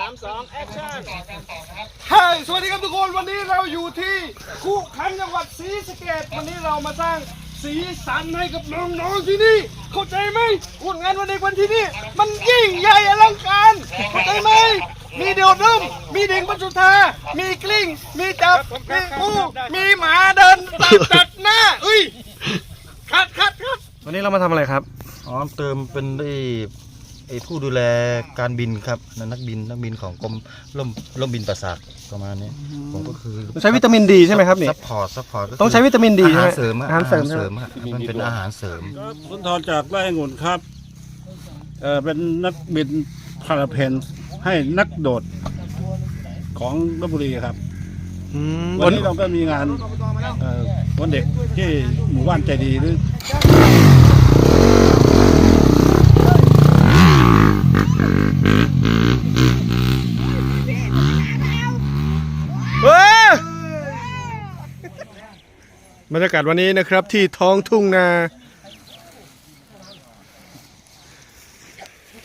ามสองแอคชั่นเฮ้ยสวัสดีครับทุกคนวันนี้เราอยู่ที่คูขันจังหวัดศรีสะเกษวันนี้เรามาสร้างสีสันให้กับน้องๆที่นี่ เข้าใจไหมพูดงานวันเด็กวันที่นี่ มันยิ่งใหญ่อลังการเข้าใจไหมมีเดี่ยวนุ่มมีเด็กบรรจุธามีกลิ้ง มีจับมีกูมีหมาเดินตัดตัดหน้าเอ้ยคัดคัดคัดวันนี้เรามาทำอะไรครับ อ๋อเติมเป็นไอ้ ไอ้ผู้ดูแลการบินครับนักบินนักบินของกรมร่มร่มบินประสาทประมาณนี้ผมก็คือใช้วิตามินดีใช่ไหมครับนี่ซัพพอร์ตซัพพอร์ตต้องใช้วิตามินดีอาใช่หารไหมเสริมอะอาหารเสริมเสริมอะมันเป็นอาหารเสริมสุนทรจากไร่องุ่นครับเออเป็นนักบินพาราเพนให้นักโดดของลบบุรีครับอืมวันนี้เราก็มีงานเอ่อวันเด็กที่หมู่บ้านใจดีหรือ บรรยากาศวันนี้นะครับที่ท้องทุ่งนา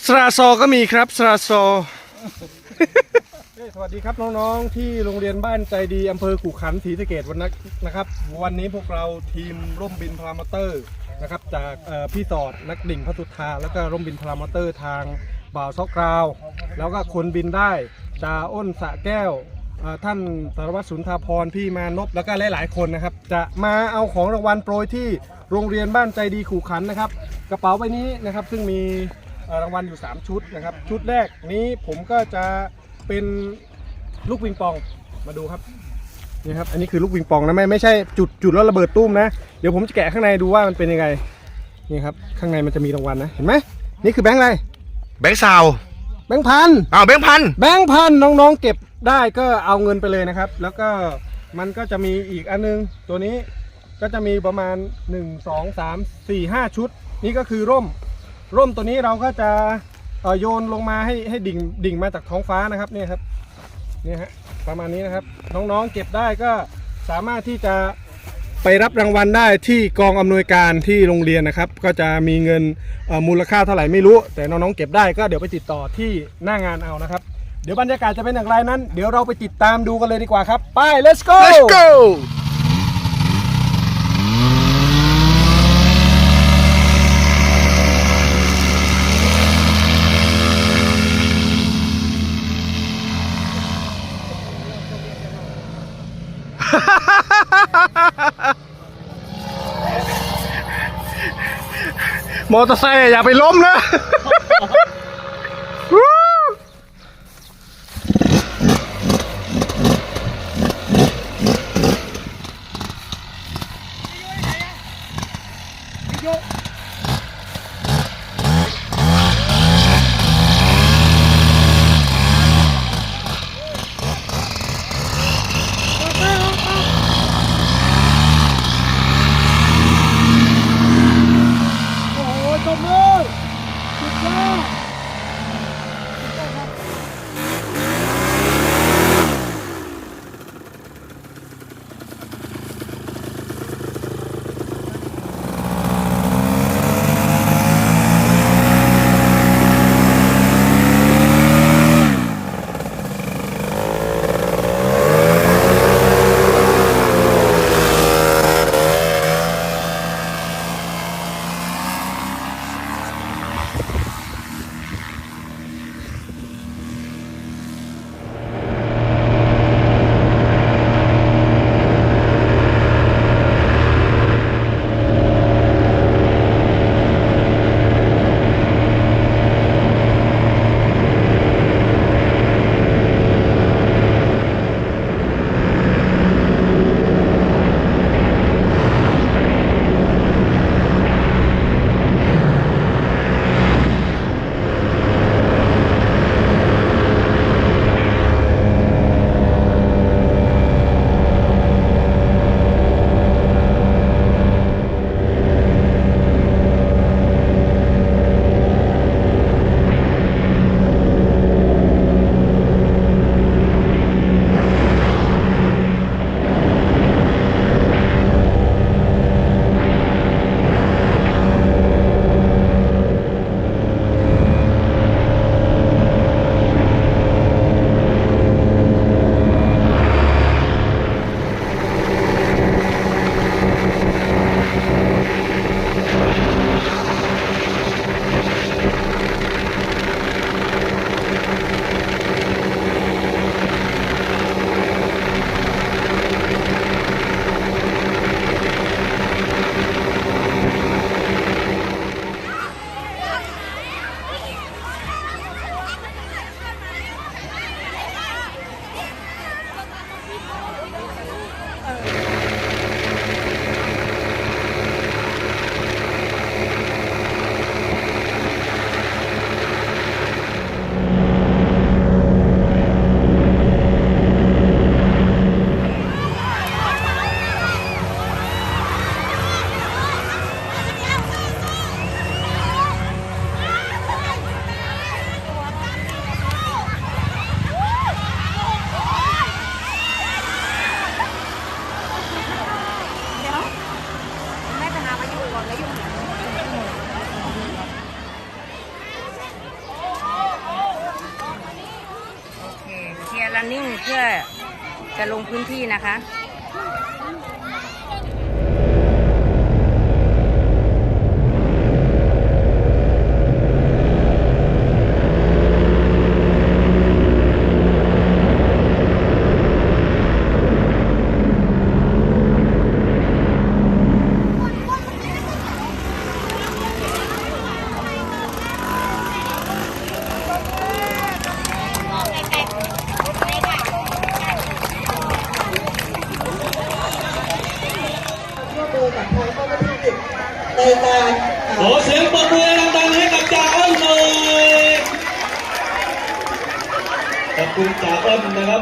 สราซอก็มีครับ สราซอ สวัสดีครับน้องๆ ที่โรงเรียนบ้านใจดีอำเภอขู่ขันศรีสะเกดวันนักนะครับ วันนี้พวกเราทีมร่มบินพารามอเตอร์นะครับจากเอ่อพี่สอดนักดิ่งพัทุธาแล้วก็ร่มบินพารามอเตอร์ทางบ่าวซอกกราว แล้วก็คนบินได้จ่าอ้นสะแก้ว ท่านสารวัตรสุนทราพรพี่มานพแล้วก็หลาย ๆ คนนะครับ จะมาเอาของรางวัลโปรยที่โรงเรียนบ้านใจดีขู่ขันนะครับ กระเป๋าใบนี้นะครับซึ่งมีเอ่อรางวัลอยู่ 3 ชุดนะครับ ชุดแรกนี้ผมก็จะเป็นลูกปิงปองมาดูครับนี่ครับอันนี้คือลูกปิงปองนะไม่ไม่ใช่จุดจุดแล้วระเบิดตุ้มนะ เดี๋ยวผมจะแกะข้างในดูว่ามันเป็นยังไงนี่ครับข้างในมันจะมีรางวัลนะเห็นไหมนี่คือแบงค์อะไรแบงค์ซาวแบงค์พันอ้าวแบงค์พันแบงค์พันน้องๆเก็บ ได้ก็เอาเงินไปเลยนะครับ แล้วก็มันก็จะมีอีกอันนึง ตัวนี้ก็จะมีประมาณ 1 2 3 4 5 ชุด นี่ก็คือร่ม ร่มตัวนี้เราก็จะโยนลงมาให้ให้ดิ่งดิ่งมาจากท้องฟ้านะครับเนี่ยครับนี่ฮะประมาณนี้นะครับ น้องๆเก็บได้ก็สามารถที่จะไปรับรางวัลได้ที่กองอำนวยการที่โรงเรียนนะครับ ก็จะมีเงินมูลค่าเท่าไหร่ไม่รู้ แต่น้องๆเก็บได้ก็เดี๋ยวไปติดต่อที่หน้างานเอานะครับ เดี๋ยวบรรยากาศจะเป็นอย่างไรนั้น เดี๋ยวเราไปติดตามดูกันเลยดีกว่าครับ ไป let's go Let's go มอเตอร์ไซค์อย่าไปล้มนะ โอ้โหจบเลย สุ ลงพื้นที่นะคะ ขอเสียงปรบมือดังๆให้กับจ่าอ้นหน่อยขอบคุณจ่าอ้นนะครับ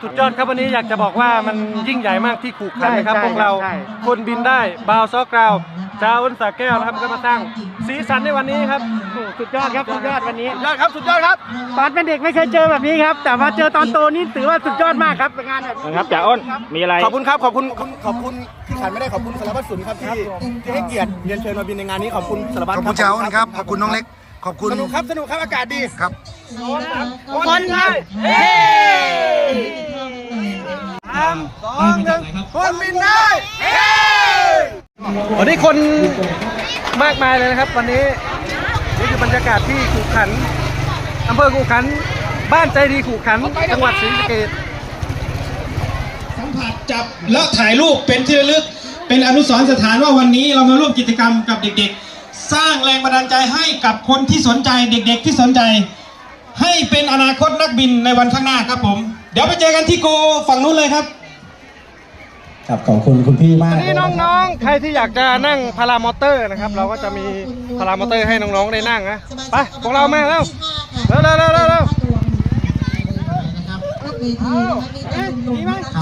สุด ยอดครับวันนี้อยากจะบอกว่ามันยิ่งใหญ่มากที่ขู่ขันนะครับ ใช่พวกเราใช่ คนบินได้บาวซอกราวชาวอ้นสาแก้วนะครับก็มาสร้างสีสันในวันนี้ครับโอ้สุดยอดครับสุดยอดวันนี้ สุดยอดครับสุดยอดครับ ตอนเป็นเด็กไม่เคยเจอแบบนี้ครับ แต่มาเจอตอนโตนี่ถือว่าสุดยอดมากครับงานแบบนี้ครับจ่าอ้นมีอะไร ขอบคุณครับขอบคุณขอบคุณที่ขันไม่ได้ขอบคุณสารวัตรสุนครับที่ที่ให้เกียรติเรียนเชิญมาบินในงานนี้ขอบคุณสารวัตรขอบคุณชาวอ้นครับ ขอบคุณน้องเล็ก ขอบคุณสนุกครับสนุกครับอากาศดี ครับ คนไทยเฮ้สามสองหนึ่งคนบินได้เฮ้วันนี้คนมากมายเลยนะครับ วันนี้นี่คือบรรยากาศที่ขู่ขันอำเภอขู่ขัน บ้านใจดีขู่ขัน จังหวัดศรีสะเกษสัมผัสจับแล้วถ่ายรูปเป็นที่ระลึก เป็นอนุสรณ์สถานว่าวันนี้เรามาร่วมกิจกรรมกับเด็กๆ สร้างแรงบันดาลใจให้กับคนที่สนใจเด็กๆที่สนใจ ให้เป็นอนาคตนักบินในวันข้างหน้าครับผม เดี๋ยวไปเจอกันที่โกฝั่งนู้นเลยครับครับขอบคุณคุณพี่มากวันนี้น้องๆ ใครที่อยากจะนั่งพารามอเตอร์นะครับ เราก็จะมีพารามอเตอร์ให้น้องๆ ได้นั่งนะ ไปพวกเรามาแล้วเร็วเร็วเร็วเร็วเร็วครั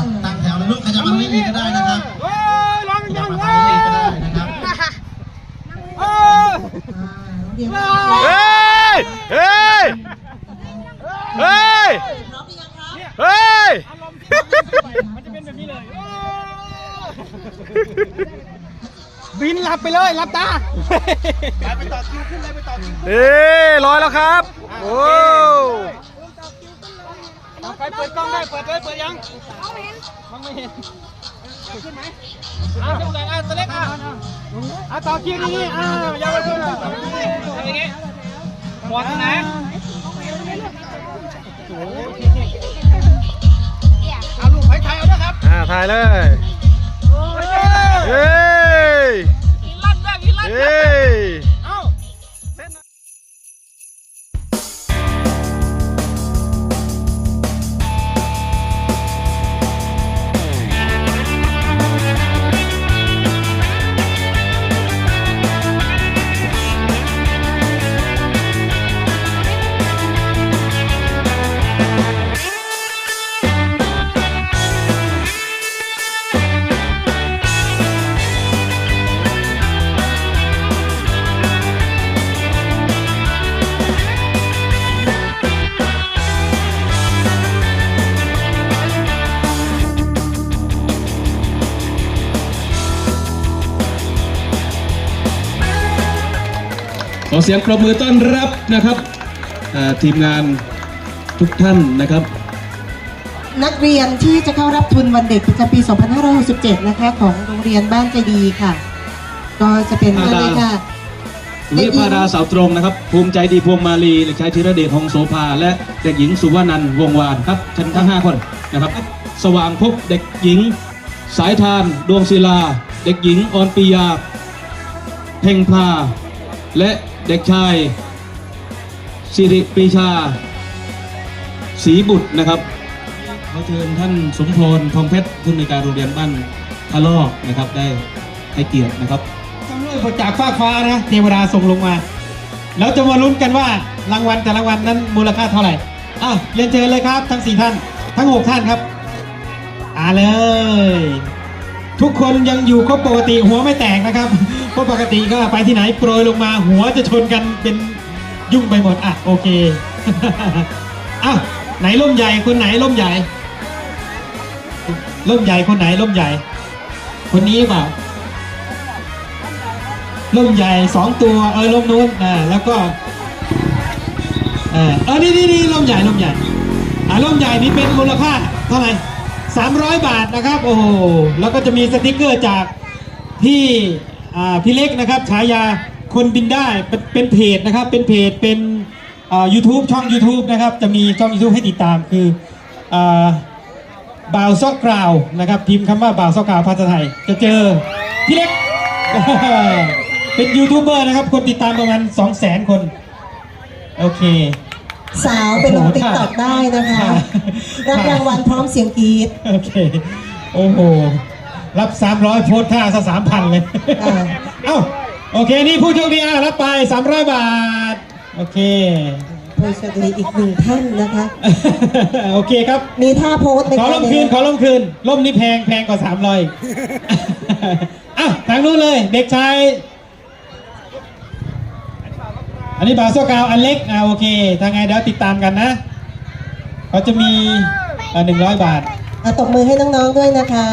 บตั้งแถวเลยลูกใครจะมาไม่มีก็ได้นะครับเฮ้ยร้องจะยังมาเว้ไม่ย มีก็ได้นะครับเฮ้ยเฮ้ยเฮ้ยเฮ้ยมันจะเป็นแบบนี้เลยบินหลับไปเลยหลับตาเอ้ร้อยแล้วครับ โอ้ใครเปิดกล้องได้เปิดเลยเปิดยังอะจังอะตัวเล็กอะอะต่อคิวนี่อ่ายาวไปขึ้นอย่างงี้บอลนะเอา อาด้วยครับอ่าถ่ายเลยเฮ้ยเฮ้ย ขอเสียงปรบมือต้อนรับนะครับอ่าทีมงานทุกท่านนะครับ นักเรียนที่จะเข้ารับทุนวันเด็กประจำปี 2567 นะคะ ของโรงเรียนบ้านใจดีค่ะ ก็จะเป็นเรื่องนี้ค่ะวิพาดาสาวตรงนะครับ ภูมิใจดีพวงมาลีเด็กชายธีรเดชหงโสภา และเด็กหญิงสุวรรณันท์วงวานครับชั้นทั้ง 5 คนนะครับ สว่างพบเด็กหญิง สายทาน ดวงศิลา เด็กหญิงออนปียา เพ่งพลาและ เด็กชายสิริปรีชาศรีบุตรนะครับขอเชิญท่านสมพรทองเพชรผู้ในการโรงเรียนบ้านทะลอกนะครับ ได้ให้เกียรตินะครับจากฟ้ากฟ้านะเทวดาส่งลงมา แล้วจะมาลุ้นกันว่ารางวัลแต่ละรางวัลนั้นมูลค่าเท่าไหร่อ้าวเรียนเชิญเลยครับ ทั้งสี่ท่านทั้งหกท่านครับอ่าเลย ทุกคนยังอยู่ครบปกติหัวไม่แตกนะครับ เพราะปกติก็ไปที่ไหนโปรยลงมาหัวจะชนกันเป็นยุ่งไปหมดอะโอเคอ้าวไหนร่มใหญ่คนไหนร่มใหญ่ร่มใหญ่คนไหนร่มใหญ่ คนนี้เปล่าร่มใหญ่สองตัวเออร่มนู้นอ่าแล้วก็เออเออนี่นี่นี่ร่มใหญ่ร่มใหญ่อ่าร่มใหญ่นี่เป็นมูลค่าเท่าไหร่สามร้อยบาทนะครับ โอ้โหแล้วก็จะมีสติกเกอร์จากพี่ พี่เล็กนะครับฉายาคนบินได้เป็นเป็นเพจนะครับ เป็นเพจเป็นอ่า YouTube ช่อง YouTube นะครับ จะมีช่อง YouTube ให้ติดตามคืออ่าบ่าวซอกกราวนะครับพิมพ์คำว่าบ่าวซอกกราวภาษาไทย จะเจอพี่เล็ก เป็นยูทูบเบอร์นะครับ คนติดตามประมาณ2 0 0 0 0 0 คน โอเค สาวไปลงติ๊กต็อกได้นะคะ รับรางวัลพร้อมเสียงกรีดโอเค โอ้โห รับ 300 โพสท่าซะ3,000เลยอ่าเอ้า โอเค นี่ผู้โชคดีอะรับไป 300 บาท โอเค ผู้โชคดีอีกหนึ่งท่านนะคะ โอเคครับ มีท่าโพสต์ไหมขอคะล่มคืน ขอล่มคืน ล่มนี่แพงแพงกว่าสามร้อยอะทางนู้นเลย เด็กชาย อันนี้บาโซกาวอันเล็ก อ่าโอเค ทางไงเดี๋ยวติดตามกันนะเขาจะมีหนึ่งร้อยบาทอะตบมือให้น้องๆด้วยนะคะ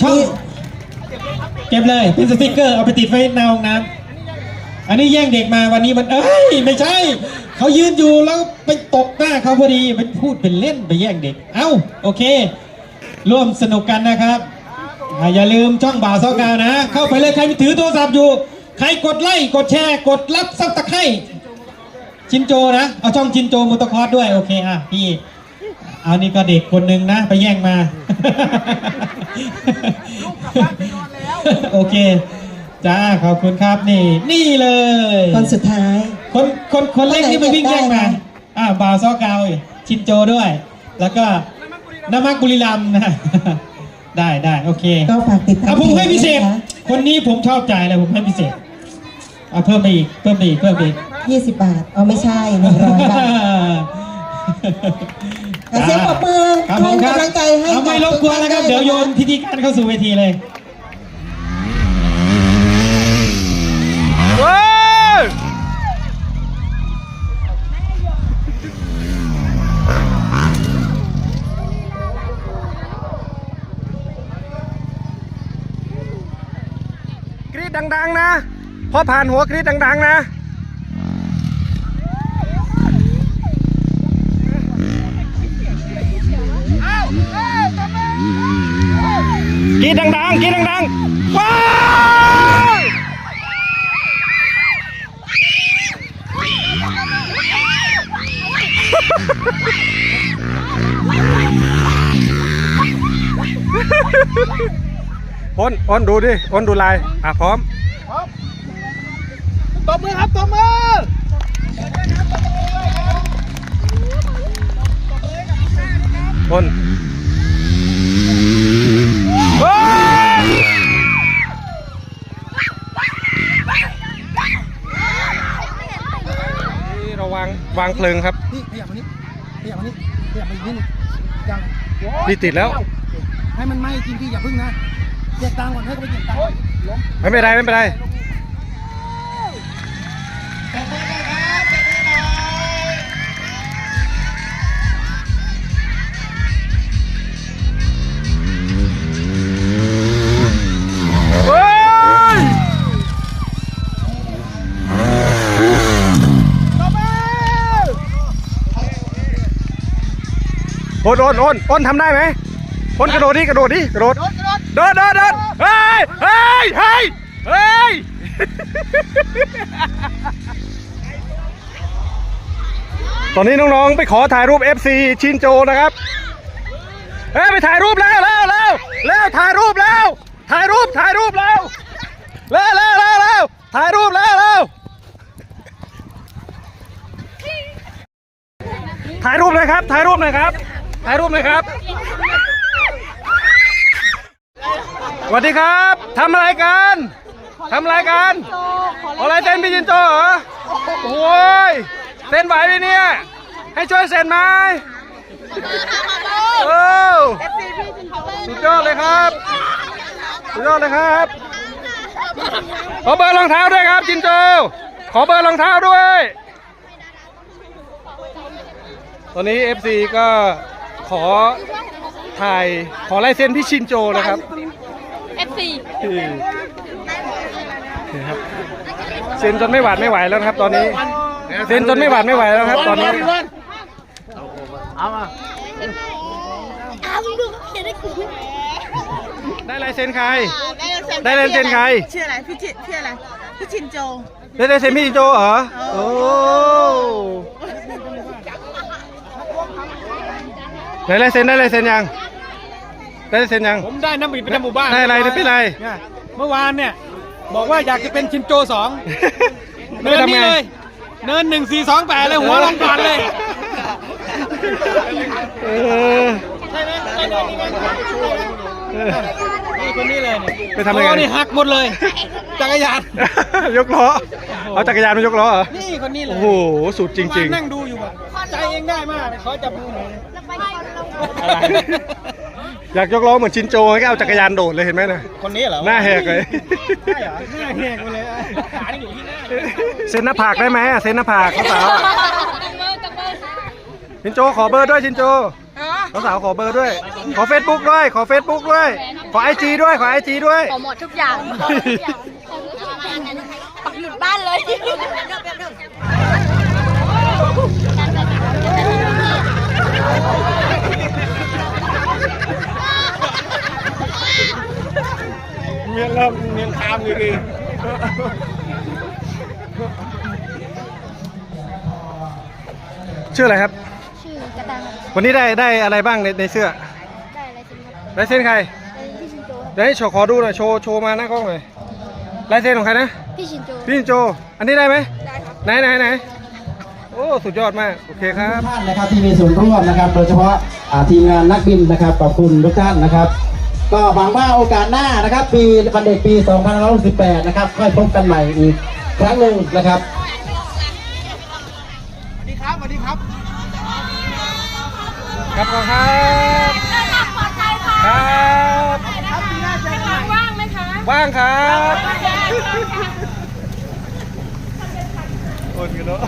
ช่องนี่เก็บเลยเป็นสติกเกอร์เอาไปติดไว้ในห้องน้ำอันนี้แย่งเด็กมาวันนี้มันเอ้ยไม่ใช่ เขายืนอยู่แล้วไปตกหน้าเขาพอดีไปพูดเป็นเล่นไปแย่งเด็ก เอ้าโอเค ร่วมสนุกกันนะครับ อย่าลืมช่องบ่าวซอกาวนะ เข้าไปเลยใครถือโทรศัพท์อยู่ ใครกดไลค์กดแชร์ กดรับซับตะไคร่ชินโจนะ เอาช่องชินโจมุตคอสด้วยโอเคอะพี่ เอานี่ก็เด็กคนหนึ่งนะ ไปแย่งมาโอเค จ้า ขอบคุณครับนี่ นี่เลย คนสุดท้าย คนคนคนเล็กที่ไปวิ่งแย่งมาคนไหนเก็บได้นะอ่าบาวซอกาวชินโจด้วย แล้วก็นามักบุรีรัมย์นะ ได้ได้โอเคก็ฝากติดตามเอาผมให้พิเศษนะคะคนนี้ผมชอบใจเลยผมให้พิเศษเอาเพิ่มไปอีกเพิ่มไปอีกเพิ่มไปอีก20บาท เอาไม่ใช่หนึ่งร้อยบาทขอ เสียงปรบมือครับผมครับให้กำลังใจให้เอาไม่รบกวนแล้วครับกับทุกท่านเดี๋ยวโยนด้วยนะคะพิธีการเข้าสู่เวทีเลยเฮ้ยกรีดดัง ๆ นะ พอผ่านหัวกรีดดัง ๆ นะ กรีดดังๆกรีดดังๆว้าวอ้นอ้นดูดิอ้นดูลาย อะพร้อมตบมือครับตบมืออ้นเฮ้ย นี่เราวางวางเพลิงครับ นี่ขยับมานี่ขยับมานี่ขยับมาอีกนิดนึงยังนี่ติดแล้ว ให้มันไหม้จริงพี่อย่าพึ่งนะเก็บตังค์ก่อนให้เขาไปเก็บตังค์ก่อนล้มไม่เป็นไรไม่เป็นไร โอนโอนโอนโอนทำได้ไหมโอนกระโดดดิกระโดดดิกระโดดเดินเดินเดินเฮ้ยเฮ้ยเฮ้ยเฮ้ยตอนนี้น้องๆไปขอถ่ายรูป FC ชินโจนะครับเอ้ยไปถ่ายรูปแล้วแล้วแล้วแล้วถ่ายรูปแล้ว ถ่ายรูปถ่ายรูปแล้วแล้วแล้วแล้วแล้วถ่ายรูปแล้วแล้วถ่ายรูปเลยครับถ่ายรูปหน่อยครับ ถ่ายรูปหน่อยครับสวัสดีครับทำอะไรกันทำอะไรกันอะไรเซ็นพี่จินโจเหรอโอ้ยเซ็นไหวไหมเนี่ย ให้ช่วยเซ็นไหมเออสุดยอดเลยครับ สุดยอดเลยครับ ขอเบอร์รองเท้าด้วยครับจินโจ ขอเบอร์รองเท้าด้วย ตอนนี้ FC ก็ ขอถ่ายขอลายเซ็นพี่ชินโจนะครับ FC นี่นี่ครับเซ็นจนไม่หวาดไม่ไหวแล้วนะครับ ตอนนี้เซ็นจนไม่หวาดไม่ไหวแล้วครับ ตอนนี้ได้ลายเซ็นใคร ได้ลายเซ็นใครชื่ออะไรพี่ชิชื่ออะไรพี่ชินโจได้ลายเซ็นพี่ชินโจเหรอโอ้ ไหนลายเซ็นได้ลายเซ็นยังได้ลายเซ็นยัง ผมได้น้ำบิดเป็นหมู่บ้านได้อะไรได้เป็นไร เนี่ยเมื่อวานเนี่ย บอกว่าอยากจะเป็นชินโจสองไม่เนินทำนี้ไงเลยเนินหนึ่งสี่สองแปดเลยหัวลงก่อนเลยเออใช่ไหมใช่เนินนี้ไหมเออ นี่คนนี้เลยเนี่ยไปทำยังไงโอ้นี่หักหมดเลย จักรยาน ยกล้อ เอาจักรยานมายกล้อเหรอ นี่คนนี้เลยโอ้โห สุดจริงมานั่งดูอยู่แบบใจเองได้มากขอจับมือหน่อยๆอยากยกล้อเหมือนชินโจให้เอาจักรยานโดดเลยเห็นไหมน่ะ คนนี้เหรอหน้าแหกเลย ใช่เหรอหน้าแหกไปเลยอะขานี่อยู่ที่หน้าเซ็นหน้าผากได้ไหมอะเซ็นหน้าผากน้องสาว ชินโจขอเบอร์ด้วยชินโจ น้องสาวขอเบอร์ด้วย ขอเฟซบุ๊กด้วย ขอเฟซบุ๊กด้วย ขอไอจีด้วย ขอไอจีด้วย ขอหมดทุกอย่างปักหยุดบ้านเลยเมียนเริ่มเมียนคามอยู่ดีชื่ออะไรครับชื่อกระตัง วันนี้ได้ได้อะไรบ้างในในเสื้อ ได้อะไรสิครับลายเซ็นใครเป็นพี่ชินโจเดี๋ยวให้โชว์ขอดูหน่อย โชว์โชว์มาหน้ากล้องหน่อยลายเซ็นของใครนะ พี่ชินโจพี่ชินโจ อันนี้ได้ไหมไหนไหนไหนโอ้ สุดยอดมาก โอเคครับท่านนะครับที่มีส่วนร่วมนะครับ โดยเฉพาะอ่าทีมงานนักบินนะครับขอบคุณทุกท่านนะครับ ก็หวังว่าโอกาสหน้านะครับ ปีวันเด็กปี 2568 นะครับค่อยพบกันใหม่อีกครั้งหนึ่งนะครับ ครับขอบคุณครับปลอดภัยค่ะครับว่างไหมคะว่างครับ โอนกันเนาะ